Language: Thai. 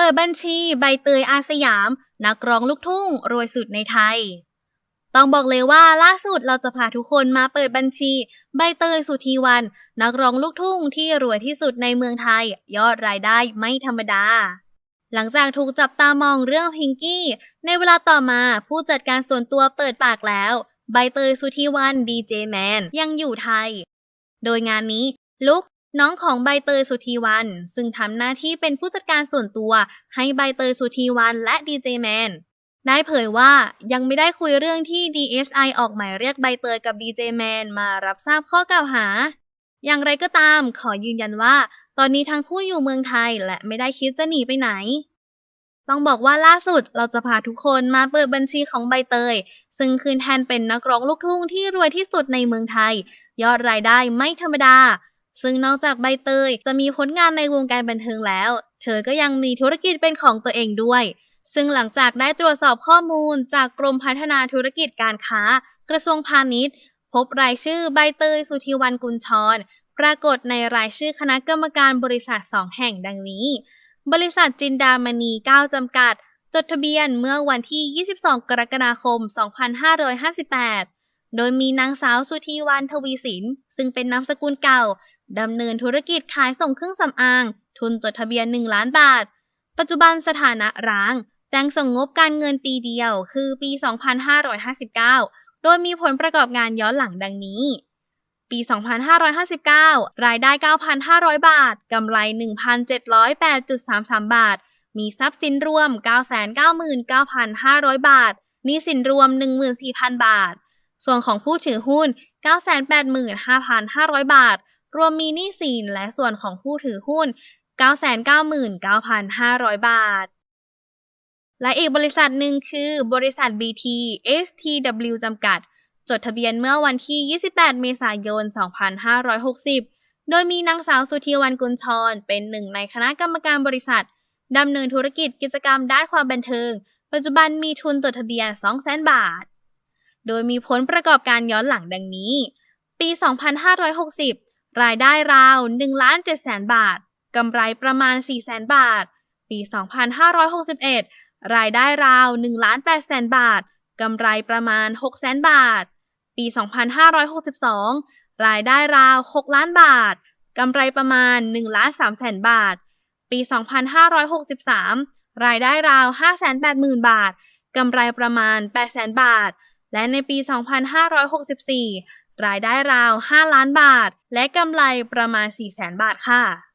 เปิดบัญชีใบเตยอาสยาม นักร้องลูกทุ่งรวยสุดในไทย ต้องบอกเลยว่าล่าสุดเราจะพาทุกคนมาเปิดบัญชี ใบเตยสุธีวัน นักร้องลูกทุ่งที่รวยที่สุดในเมืองไทย ยอดรายได้ไม่ธรรมดา หลังจากถูกจับตามองเรื่องพิงกี้ ในเวลาต่อมาผู้จัดการส่วนตัวเปิดปากแล้ว ใบเตยสุธีวันดีเจแมนยังอยู่ไทย โดยงานนี้ลุก น้องของใบเตยสุธีวัน ซึ่งทำหน้าที่เป็นผู้จัดการส่วนตัวให้ใบเตยสุธีวันและดีเจแมนได้เผยว่ายังไม่ได้คุยเรื่องที่ DSI ออกหมายเรียกใบเตยกับดีเจแมนมารับทราบข้อกล่าวหา อย่างไรก็ตามขอยืนยันว่า ตอนนี้ทั้งคู่อยู่เมืองไทยและไม่ได้คิดจะหนีไปไหน ต้องบอกว่าล่าสุดเราจะพาทุกคนมาเปิดบัญชีของใบเตย ซึ่งคืนแทนเป็นนักร้องลูกทุ่งที่รวยที่สุดในเมืองไทย ยอดรายได้ไม่ธรรมดา ซึ่งนอกจากใบเตยจะมีผลงานในวงการบันเทิงแล้ว เธอก็ยังมีธุรกิจเป็นของตัวเองด้วย ซึ่งหลังจากได้ตรวจสอบข้อมูลจากกรมพัฒนาธุรกิจการค้า กระทรวงพาณิชย์ พบรายชื่อใบเตยสุธีวันกุลชร ปรากฏในรายชื่อคณะกรรมการบริษัท2แห่งดังนี้ บริษัทจินดามณี 9 จำกัด จดทะเบียนเมื่อวันที่ 22 กรกฎาคม 2558 โดยมีนางสาวสุธีวันทวีสิน ซึ่งเป็นนามสกุลเก่าดำเนินธุรกิจขายส่งเครื่องสำอาง ทุนจดทะเบียน 1 ล้านบาท ปัจจุบันสถานะร้างแจ้งส่งงบการเงินปีเดียว คือปี 2559 โดยมีผลประกอบงานย้อนหลังดังนี้ ปี 2559 รายได้ 9,500 บาท กำไร 1,708.33 บาท มีทรัพย์สินรวม 999,500 บาทหนี้สินรวม 14,000 บาท ส่วนของผู้ถือหุ้น 985,500 บาท รวมมีหนี้สินและส่วนของผู้ถือหุ้น 999,500 บาท และอีกบริษัทหนึ่งคือบริษัท BT STW จำกัด จดทะเบียนเมื่อวันที่ 28 เมษายน 2560 โดยมีนางสาวสุธีวันกุลชร เป็นหนึ่งในคณะกรรมการบริษัทดำเนินธุรกิจกิจกรรมด้านความบันเทิง ปัจจุบันมีทุนจดทะเบียน 200,000 บาท โดยมีผลประกอบการย้อนหลังดังนี้ ปี 2560 รายได้ราว1ล้าน7แสนบาท กำไรประมาณ4แสนบาท ปี 2561 รายได้ราว1ล้าน8แสนบาท กำไรประมาณ6แสนบาท ปี 2562 รายได้ราว6ล้านบาท กำไรประมาณ1ล้าน3แสนบาท ปี 2563 รายได้ราว580,000 บาท กำไรประมาณ8แสนบาท และในปี 2564 รายได้ราว 5 ล้านบาท และกำไรประมาณ4แสนบาทค่ะ